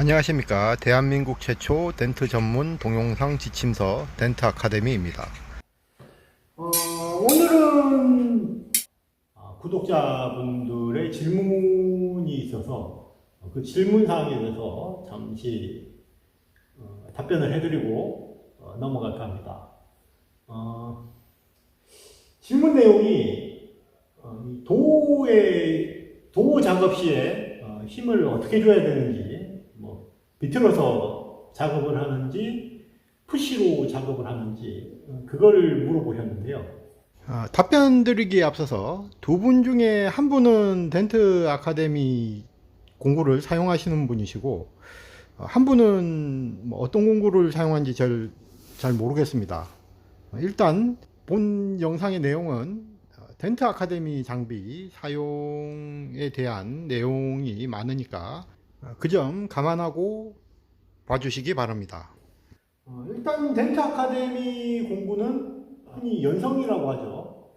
안녕하십니까 대한민국 최초 덴트 전문 동영상 지침서 덴트 아카데미입니다 어, 오늘은 아, 구독자분들의 질문이 있어서 어, 그 질문 사항에 대해서 잠시 어, 답변을 해드리고 어, 넘어갈까 합니다. 어, 질문 내용이 도의 도 작업 시에 어, 힘을 어떻게 줘야 되는지, 뭐 비틀어서 작업을 하는지, 푸시로 작업을 하는지 어, 그걸 물어보셨는데요. 아, 답변 드리기에 앞서서 두 분 중에 한 분은 덴트 아카데미 공구를 사용하시는 분이시고 어, 한 분은 뭐 어떤 공구를 사용하는지 잘, 잘 모르겠습니다 어, 일단 본 영상의 내용은 어, 덴트 아카데미 장비 사용에 대한 내용이 많으니까 그 점 감안하고 봐주시기 바랍니다 어, 일단 덴트 아카데미 공부는 흔히 연성이라고 하죠.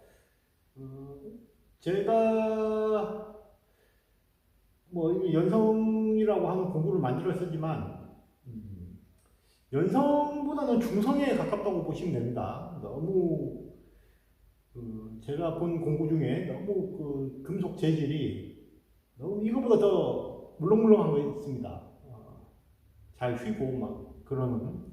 어, 제가 뭐이 연성이라고 하는 공부를 만들었지만 음, 연성보다는 중성에 가깝다고 보시면 됩니다. 너무 그 제가 본 공구 중에 너무 그 금속 재질이 너무 이거보다 더 물렁물렁한 거 있습니다. 어, 잘 휘고 막 그러는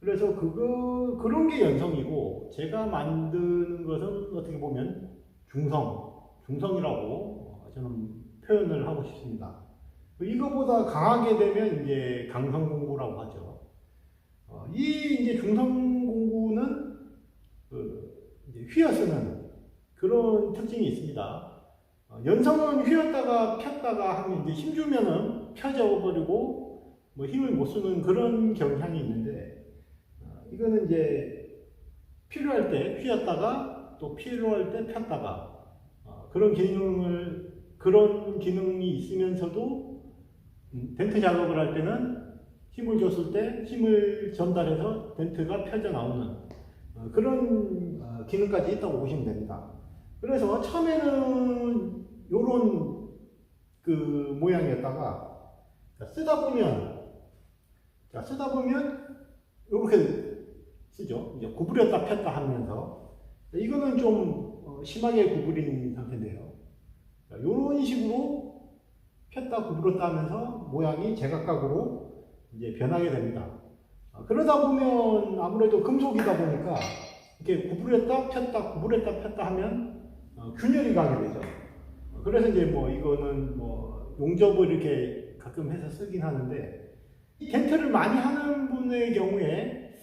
그래서 그거 그런 게 연성이고 제가 만드는 것은 어떻게 보면 중성, 중성이라고 저는 표현을 하고 싶습니다. 이거보다 강하게 되면 이제 강성 공구라고 하죠. 어, 이 이제 중성 공구는 그 휘어쓰는 그런 특징이 있습니다. 어, 연성은 휘었다가 폈다가 하면 이제 힘주면은 펴져 버리고 뭐 힘을 못 쓰는 그런 경향이 있는데 어, 이거는 이제 필요할 때 휘었다가 또 필요할 때 폈다가 어, 그런 기능을 그런 기능이 있으면서도 음, 덴트 작업을 할 때는 힘을 줬을 때 힘을 전달해서 덴트가 펴져 나오는 어, 그런 어, 기능까지 있다고 보시면 됩니다. 그래서 처음에는 요런 그 모양이었다가 자, 쓰다 보면 자, 쓰다 보면 이렇게 쓰죠. 이제 구부렸다 폈다 하면서 이거는 좀 어, 심하게 구부린 상태인데요. 이런 식으로 폈다 구부렸다 하면서 모양이 제각각으로 이제 변하게 됩니다. 어, 그러다 보면 아무래도 금속이다 보니까 이렇게 구부렸다 폈다 구부렸다 폈다 하면 어, 균열이 가게 되죠. 어, 그래서 이제 뭐 이거는 뭐 용접을 이렇게 가끔 해서 쓰긴 하는데 이 덴트를 많이 하는 분의 경우에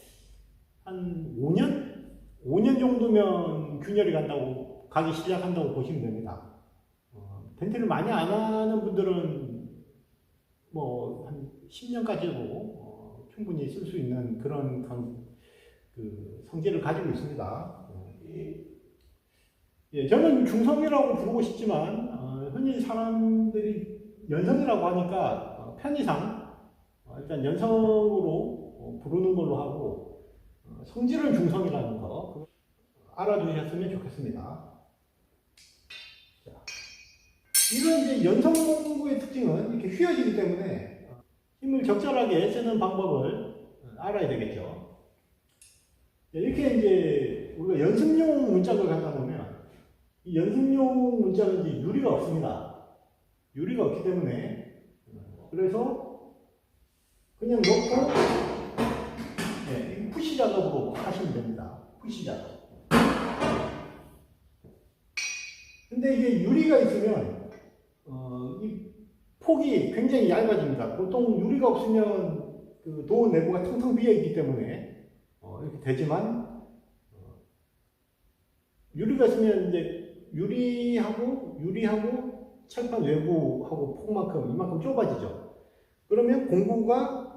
한 5년? 5년 정도면 균열이 간다고, 가기 시작한다고 보시면 됩니다. 어, 덴트를 많이 안 하는 분들은 뭐, 한 10년까지도 어, 충분히 쓸 수 있는 그런 강, 그 성질을 가지고 있습니다. 예, 저는 중성이라고 부르고 싶지만, 어, 흔히 사람들이 연성이라고 하니까 어, 편의상 어, 일단 연성으로 어, 부르는 걸로 하고 어, 성질은 중성이라는 거 알아두셨으면 좋겠습니다. 자, 이런 이제 연성 공구의 특징은 이렇게 휘어지기 때문에 어, 힘을 적절하게 쓰는 방법을 어, 알아야 되겠죠. 자, 이렇게 이제 우리가 연습용 문짝을 갖다 놓으면 이 연습용 문짝은 이제 유리가 없습니다. 유리가 없기 때문에 어, 그래서 그냥 넣고 네, 이 푸시 작업으로 하시면 됩니다. 푸시 작업. 근데 이게 유리가 있으면 어, 이 폭이 굉장히 얇아집니다. 보통 유리가 없으면 그도 내부가 텅텅 비어 있기 때문에 어, 이렇게 되지만 어, 유리가 있으면 이제 유리하고 유리하고 철판 외부하고 폭만큼 이만큼 좁아지죠. 그러면 공구가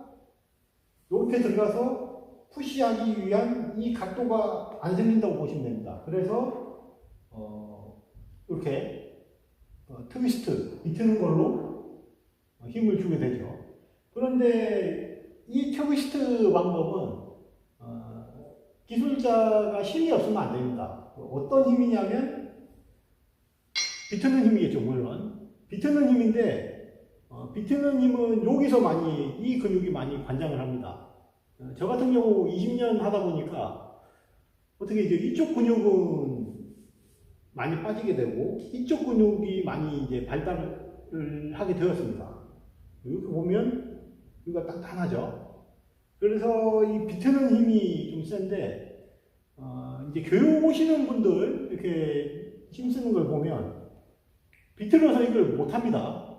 이렇게 들어가서 푸시하기 위한 이 각도가 안 생긴다고 보시면 됩니다. 그래서 어, 이렇게 어, 트위스트 비트는 걸로 어, 힘을 주게 되죠. 그런데 이 트위스트 방법은 어, 기술자가 힘이 없으면 안 됩니다. 어떤 힘이냐면 비트는 힘이겠죠, 물론. 비트는 힘인데 어, 어, 비트는 힘은 여기서 많이 이 근육이 많이 관장을 합니다. 어, 저 같은 경우 20년 하다 보니까 어떻게 이제 이쪽 근육은 많이 빠지게 되고 이쪽 근육이 많이 이제 발달을 하게 되었습니다. 이렇게 보면 여기가 단단하죠. 그래서 이 비트는 힘이 좀 센데 어, 이제 교육 오시는 분들 이렇게 힘쓰는 걸 보면 비틀어서 이걸 못합니다.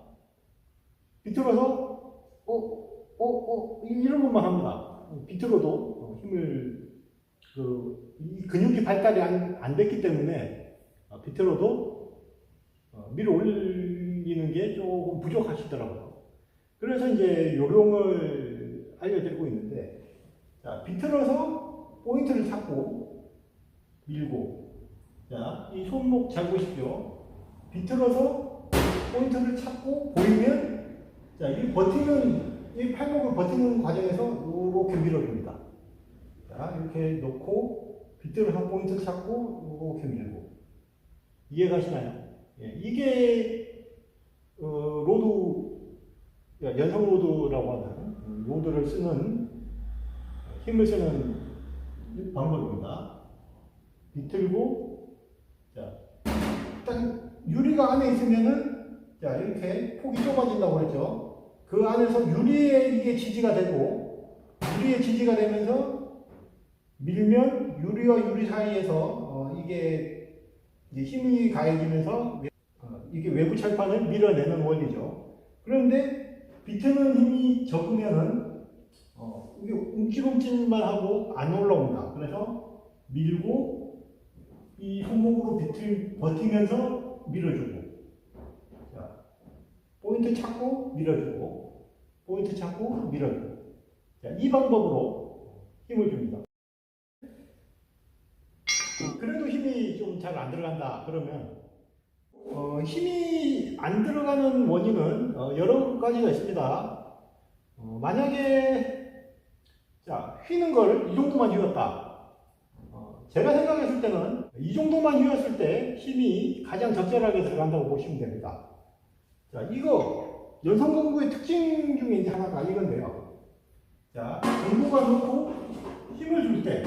비틀어서 어 어 어 이런 것만 합니다. 비틀어도 어, 힘을 그, 이 근육이 발달이 안, 안 됐기 때문에 어, 비틀어도 어, 밀어 올리는 게 조금 부족하시더라고요. 그래서 이제 요령을 알려드리고 있는데 자 비틀어서 포인트를 잡고 밀고 자 이 손목 잘 보십시오. 비틀어서 포인트를 찾고 보이면 자, 이 버티는 이 팔목을 버티는 과정에서 이렇게 밀어줍니다. 자, 이렇게 놓고 비틀어서 포인트 찾고 이렇게 밀고 이해가시나요? 예, 이게 어, 로드 야, 연성 로드라고 하는 음, 로드를 쓰는 힘을 쓰는 방법입니다. 비틀고 자, 딱 유리가 안에 있으면은 자 이렇게 폭이 좁아진다고 그랬죠. 그 안에서 유리에 이게 지지가 되고 유리에 지지가 되면서 밀면 유리와 유리 사이에서 어, 이게 힘이 가해지면서 어, 이게 외부 철판을 밀어내는 원리죠. 그런데 비트는 힘이 적으면은 어, 이게 움찔움찔만 하고 안 올라옵니다. 그래서 밀고 이 손목으로 비틀 버티면서 밀어주고 자, 포인트 찾고 밀어주고 포인트 찾고 밀어주고 자, 이 방법으로 힘을 줍니다. 어, 그래도 힘이 좀 잘 안 들어간다 그러면 어, 힘이 안 들어가는 원인은 어, 여러 가지가 있습니다. 어, 만약에 자 휘는 걸 이 정도만 휘었다. 어, 제가 생각했을 때는 이 정도만 휘었을 때 힘이 가장 적절하게 들어간다고 보시면 됩니다. 자 이거 연성공구의 특징 중에 이제 하나가 이건데요. 자 공구가 놓고 힘을 줄 때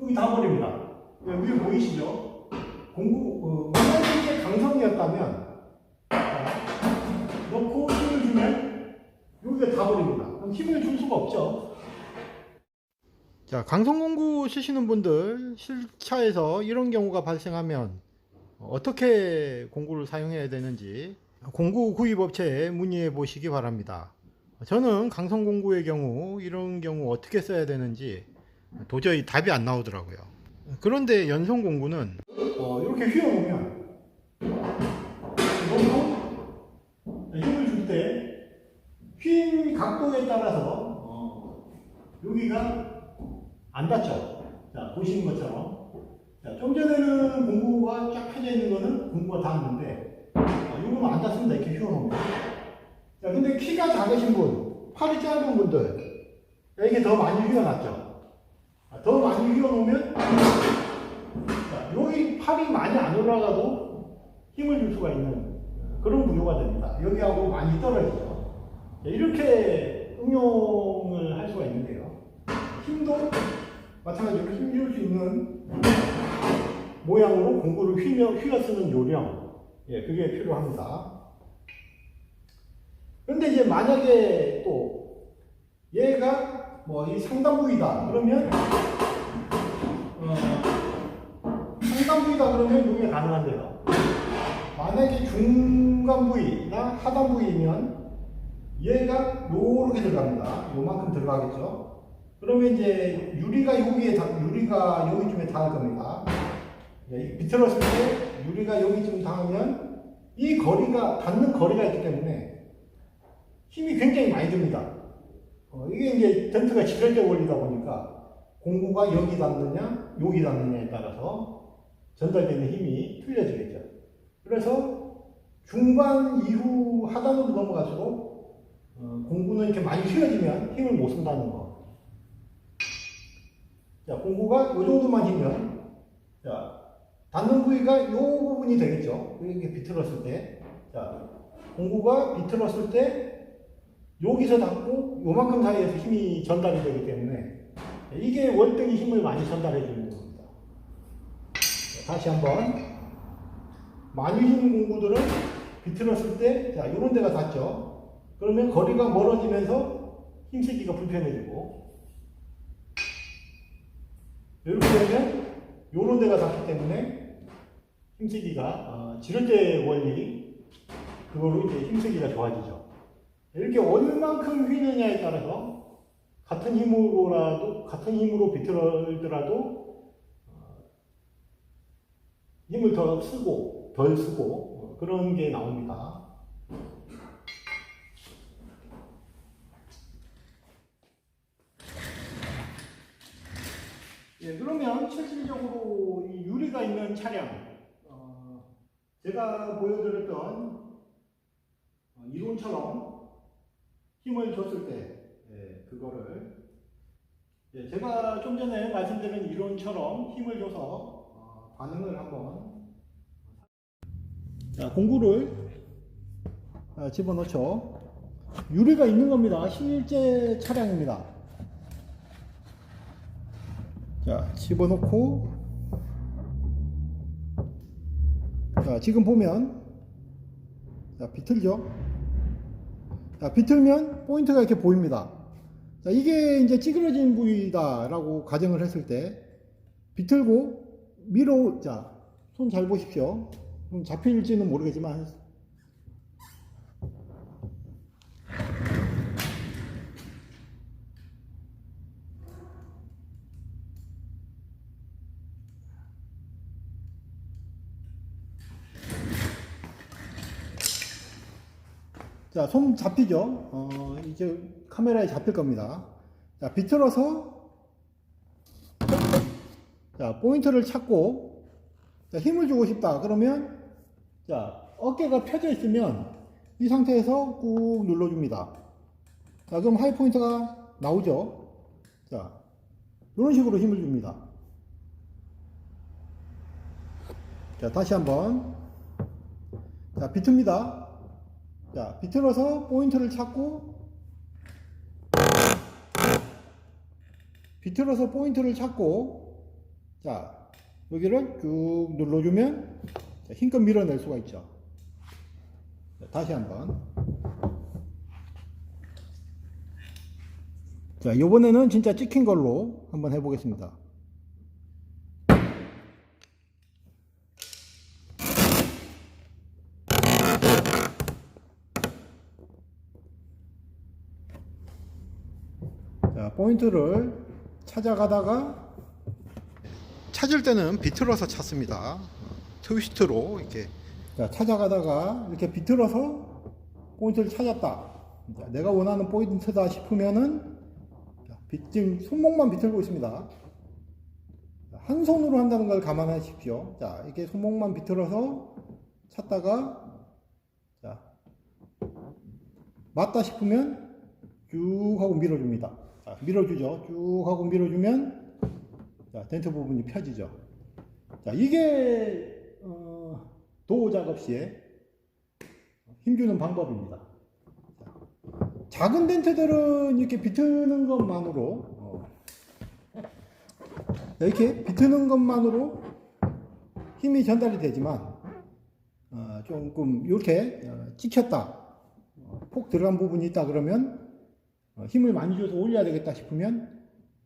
여기 다 버립니다. 위에 보이시죠? 공구 어, 만약에 강성이었다면 자, 놓고 힘을 주면 여기가 다 버립니다. 그럼 힘을 줄 수가 없죠. 자, 강성공구 쓰시는 분들 실차에서 이런 경우가 발생하면 어떻게 공구를 사용해야 되는지 공구 구입 업체에 문의해 보시기 바랍니다. 저는 강성공구의 경우 이런 경우 어떻게 써야 되는지 도저히 답이 안 나오더라고요. 그런데 연성공구는 어, 이렇게 이걸로 힘을 줄 때 휜 각도에 따라서 어, 여기가 안 닿죠. 자 보시는 것처럼 자, 좀 전에는 공구가 쫙 펴져 있는 거는 공구가 닿았는데 어, 이거는 안 닿습니다. 이렇게 휘어놓으면 자 근데 키가 작으신 분, 팔이 짧은 분들 이게 더 많이 휘어놨죠. 아, 더 많이 휘어놓으면 자, 여기 팔이 많이 안 올라가도 힘을 줄 수가 있는 그런 구조가 됩니다. 여기하고 많이 떨어지죠. 자, 이렇게 응용을 할 수가 있는데요. 힘도 마찬가지로 힘줄 수 있는 모양으로 공구를 휘며, 휘어 쓰는 요령. 예, 그게 필요합니다. 그런데 이제 만약에 또 얘가 뭐 이 상단 부위다 그러면 어, 상단 부위다 그러면 이게 가능한데요. 만약에 중간 부위나 하단 부위면 얘가 요렇게 들어갑니다. 요만큼 들어가겠죠. 그러면 이제 유리가 여기에 닿, 유리가 여기쯤에 닿을 겁니다. 예, 비틀었을 때 유리가 여기쯤 닿으면 이 거리가 닿는 거리가 있기 때문에 힘이 굉장히 많이 듭니다. 어, 이게 이제 덴트가 지절적 원리다 보니까 공구가 여기 닿느냐, 여기 닿느냐에 따라서 전달되는 힘이 틀려지겠죠. 그래서 중반 이후 하단으로 넘어갈수록 어, 공구는 이렇게 많이 휘어지면 힘을 못 쓴다는 거. 자, 공구가 이 정도만 휘면 자, 닿는 부위가 이 부분이 되겠죠. 이렇게 비틀었을 때. 자, 공구가 비틀었을 때 여기서 닿고 요만큼 사이에서 힘이 전달이 되기 때문에 이게 월등히 힘을 많이 전달해 주는 겁니다. 자, 다시 한번 많이 휘는 공구들은 비틀었을 때 자, 요런 데가 닿죠. 그러면 거리가 멀어지면서 힘쓰기가 불편해지고 이렇게 되면 요런 데가 닿기 때문에 힘쓰기가 어, 때 원리 그걸로 이제 힘쓰기가 좋아지죠. 이렇게 얼만큼 휘느냐에 따라서 같은 힘으로라도 같은 힘으로 비틀더라도 어, 힘을 더 쓰고 덜 쓰고 어, 그런 게 나옵니다. 예, 그러면 실질적으로 이 유리가 있는 차량, 어, 제가 보여드렸던 어, 이론처럼 힘을 줬을 때, 예, 그거를, 예, 제가 좀 전에 말씀드린 이론처럼 힘을 줘서 어, 반응을 한번. 자, 공구를 아, 집어넣죠. 유리가 있는 겁니다. 실제 차량입니다. 자, 집어넣고, 자, 지금 보면, 자, 비틀죠? 자, 비틀면 포인트가 이렇게 보입니다. 자, 이게 이제 찌그러진 부위다 라고 가정을 했을 때, 비틀고, 밀어, 자, 손 잘 보십시오. 좀 잡힐지는 모르겠지만, 자, 손 잡히죠? 어, 이제 카메라에 잡힐 겁니다. 자, 비틀어서, 자, 포인트를 찾고, 자, 힘을 주고 싶다. 그러면, 자, 어깨가 펴져 있으면, 이 상태에서 꾹 눌러줍니다. 자, 그럼 하이 포인트가 나오죠? 자, 이런 식으로 힘을 줍니다. 자, 다시 한번. 자, 비틉니다. 자, 비틀어서 포인트를 찾고 비틀어서 포인트를 찾고 자, 여기를 쭉 눌러주면 자, 힘껏 밀어낼 수가 있죠. 자, 다시 한번. 자, 이번에는 진짜 찍힌 걸로 한번 해보겠습니다. 포인트를 찾아가다가 찾을 때는 비틀어서 찾습니다. 트위스트로 이렇게 자, 찾아가다가 이렇게 비틀어서 포인트를 찾았다. 자, 내가 원하는 포인트다 싶으면은 지금 손목만 비틀고 있습니다. 자, 한 손으로 한다는 걸 감안하십시오. 자, 이렇게 손목만 비틀어서 찾다가 자, 맞다 싶으면 쭉 하고 밀어줍니다. 자, 밀어주죠. 쭉 하고 밀어주면 자, 덴트 부분이 펴지죠. 자, 이게 어, 도어 작업 시에 힘주는 방법입니다. 자, 작은 덴트들은 이렇게 비트는 것만으로 어, 이렇게 비트는 것만으로 힘이 전달이 되지만 어, 조금 이렇게 어, 찍혔다 어, 폭 들어간 부분이 있다 그러면 어, 힘을 많이 줘서 올려야 되겠다 싶으면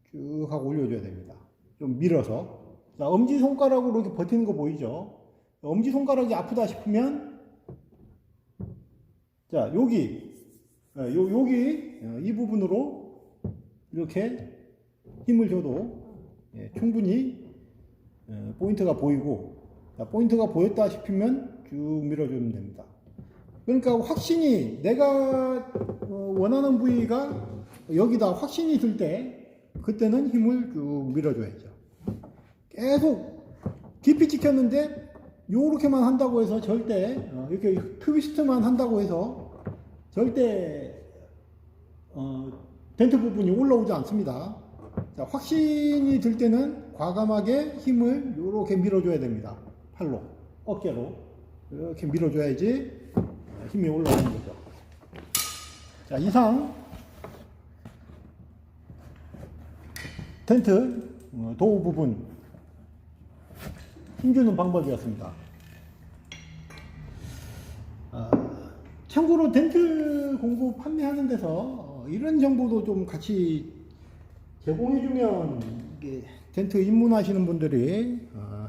쭉 하고 올려줘야 됩니다. 좀 밀어서. 자, 엄지손가락으로 이렇게 버티는 거 보이죠? 엄지손가락이 아프다 싶으면, 자, 여기, 어, 요, 여기, 어, 이 부분으로 이렇게 힘을 줘도 예, 충분히 어, 포인트가 보이고, 자, 포인트가 보였다 싶으면 쭉 밀어주면 됩니다. 그러니까 확신이 내가 어, 원하는 부위가 여기다 확신이 들 때 그때는 힘을 쭉 밀어줘야죠. 계속 깊이 찍혔는데 요렇게만 한다고 해서 절대 어, 이렇게 트위스트만 한다고 해서 절대 어, 덴트 부분이 올라오지 않습니다. 자, 확신이 들 때는 과감하게 힘을 이렇게 밀어줘야 됩니다. 팔로, 어깨로 이렇게 밀어줘야지 힘이 올라오는 거죠. 자, 이상 텐트 어, 도우 부분 힘주는 방법이었습니다. 아, 참고로 텐트 공구 판매하는 데서 어, 이런 정보도 좀 같이 제공해주면 텐트 입문하시는 분들이 어,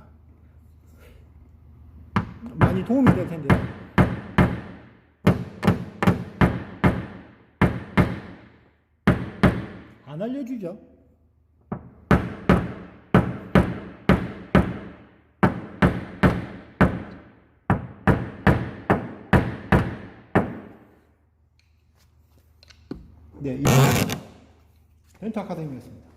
많이 도움이 될 텐데요. 안 알려주죠. 네, 이 텐트 아카데미였습니다.